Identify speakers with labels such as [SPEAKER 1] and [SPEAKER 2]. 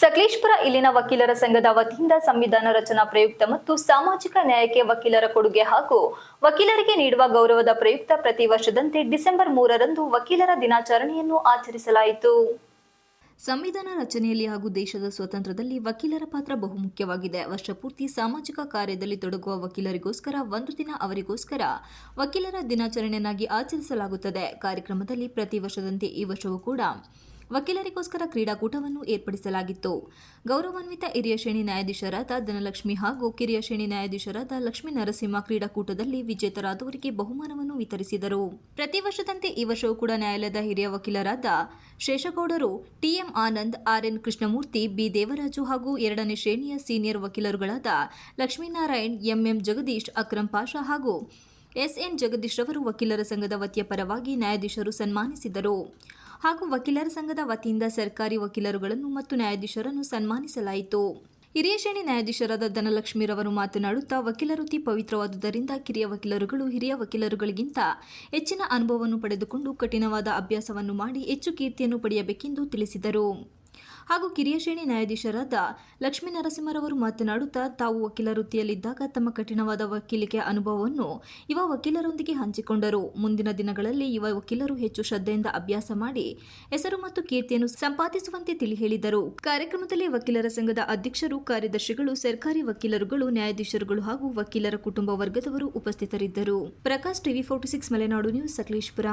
[SPEAKER 1] ಸಕಲೇಶ್ಪುರ ಇಲ್ಲಿನ ವಕೀಲರ ಸಂಘದ ವತಿಯಿಂದ ಸಂವಿಧಾನ ರಚನಾ ಪ್ರಯುಕ್ತ ಮತ್ತು ಸಾಮಾಜಿಕ ನ್ಯಾಯಕ್ಕೆ ವಕೀಲರ ಕೊಡುಗೆ ಹಾಗೂ ವಕೀಲರಿಗೆ ನೀಡುವ ಗೌರವದ ಪ್ರಯುಕ್ತ ಪ್ರತಿ ವರ್ಷದಂತೆ ಡಿಸೆಂಬರ್ ಮೂರರಂದು ವಕೀಲರ ದಿನಾಚರಣೆಯನ್ನು ಆಚರಿಸಲಾಯಿತು. ಸಂವಿಧಾನ ರಚನೆಯಲ್ಲಿ ಹಾಗೂ ದೇಶದ ಸ್ವತಂತ್ರದಲ್ಲಿ ವಕೀಲರ ಪಾತ್ರ ಬಹುಮುಖ್ಯವಾಗಿದೆ. ವರ್ಷಪೂರ್ತಿ ಸಾಮಾಜಿಕ ಕಾರ್ಯದಲ್ಲಿ ತೊಡಗುವ ವಕೀಲರಿಗೋಸ್ಕರ ಒಂದು ದಿನ ಅವರಿಗೋಸ್ಕರ ವಕೀಲರ ದಿನಾಚರಣೆಯನ್ನಾಗಿ ಆಚರಿಸಲಾಗುತ್ತದೆ. ಕಾರ್ಯಕ್ರಮದಲ್ಲಿ ಪ್ರತಿ ವರ್ಷದಂತೆ ಈ ವರ್ಷವೂ ಕೂಡ ವಕೀಲರಿಗೋಸ್ಕರ ಕ್ರೀಡಾಕೂಟವನ್ನು ಏರ್ಪಡಿಸಲಾಗಿತ್ತು. ಗೌರವಾನ್ವಿತ ಹಿರಿಯ ಶ್ರೇಣಿ ನ್ಯಾಯಾಧೀಶರಾದ ಧನಲಕ್ಷ್ಮಿ ಹಾಗೂ ಕಿರಿಯ ಶ್ರೇಣಿ ನ್ಯಾಯಾಧೀಶರಾದ ಲಕ್ಷ್ಮೀ ನರಸಿಂಹ ಕ್ರೀಡಾಕೂಟದಲ್ಲಿ ವಿಜೇತರಾದವರಿಗೆ ಬಹುಮಾನವನ್ನು ವಿತರಿಸಿದರು. ಪ್ರತಿ ವರ್ಷದಂತೆ ಈ ವರ್ಷವೂ ಕೂಡ ನ್ಯಾಯಾಲಯದ ಹಿರಿಯ ವಕೀಲರಾದ ಶೇಷಗೌಡರು TM Anand, RN Krishnamurthy, B. Devaraju ಹಾಗೂ ಎರಡನೇ ಶ್ರೇಣಿಯ ಸೀನಿಯರ್ ವಕೀಲರುಗಳಾದ ಲಕ್ಷ್ಮೀನಾರಾಯಣ್, ಎಂಎಂ ಜಗದೀಶ್ ಅಕ್ರಂ ಪಾಷಾ ಹಾಗೂ ಎಸ್ಎನ್ ಜಗದೀಶ್ ರವರು ವಕೀಲರ ಸಂಘದ ವತಿಯ ಪರವಾಗಿ ನ್ಯಾಯಾಧೀಶರು ಸನ್ಮಾನಿಸಿದರು. ಹಾಗೂ ವಕೀಲರ ಸಂಘದ ವತಿಯಿಂದ ಸರ್ಕಾರಿ ವಕೀಲರುಗಳನ್ನು ಮತ್ತು ನ್ಯಾಯಾಧೀಶರನ್ನು ಸನ್ಮಾನಿಸಲಾಯಿತು. ಹಿರಿಯ ಶ್ರೇಣಿ ನ್ಯಾಯಾಧೀಶರಾದ ಧನಲಕ್ಷ್ಮಿರವರು ಮಾತನಾಡುತ್ತಾ ವಕೀಲ ವೃತ್ತಿ ಪವಿತ್ರವಾದುದರಿಂದ ಕಿರಿಯ ವಕೀಲರುಗಳು ಹಿರಿಯ ವಕೀಲರುಗಳಿಗಿಂತ ಹೆಚ್ಚಿನ ಅನುಭವವನ್ನು ಪಡೆದುಕೊಂಡು ಕಠಿಣವಾದ ಅಭ್ಯಾಸವನ್ನು ಮಾಡಿ ಹೆಚ್ಚು ಕೀರ್ತಿಯನ್ನು ಪಡೆಯಬೇಕೆಂದು ತಿಳಿಸಿದರು. ಹಾಗೂ ಕಿರಿಯ ಶ್ರೇಣಿ ನ್ಯಾಯಾಧೀಶರಾದ ಲಕ್ಷ್ಮೀ ನರಸಿಂಹರವರು ಮಾತನಾಡುತ್ತಾ, ತಾವು ವಕೀಲ ವೃತ್ತಿಯಲ್ಲಿದ್ದಾಗ ತಮ್ಮ ಕಠಿಣವಾದ ವಕೀಲಿಕೆ ಅನುಭವವನ್ನು ಯುವ ವಕೀಲರೊಂದಿಗೆ ಹಂಚಿಕೊಂಡರು. ಮುಂದಿನ ದಿನಗಳಲ್ಲಿ ಯುವ ವಕೀಲರು ಹೆಚ್ಚು ಶ್ರದ್ಧೆಯಿಂದ ಅಭ್ಯಾಸ ಮಾಡಿ ಹೆಸರು ಮತ್ತು ಕೀರ್ತಿಯನ್ನು ಸಂಪಾದಿಸುವಂತೆ ತಿಳಿ ಹೇಳಿದರು ಕಾರ್ಯಕ್ರಮದಲ್ಲಿ ವಕೀಲರ ಸಂಘದ ಅಧ್ಯಕ್ಷರು, ಕಾರ್ಯದರ್ಶಿಗಳು, ಸರ್ಕಾರಿ ವಕೀಲರುಗಳು, ನ್ಯಾಯಾಧೀಶರುಗಳು ಹಾಗೂ ವಕೀಲರ ಕುಟುಂಬ ವರ್ಗದವರು ಉಪಸ್ಥಿತರಿದ್ದರು. Prakash, TV forty six, Malenadu news, Sakleshpur.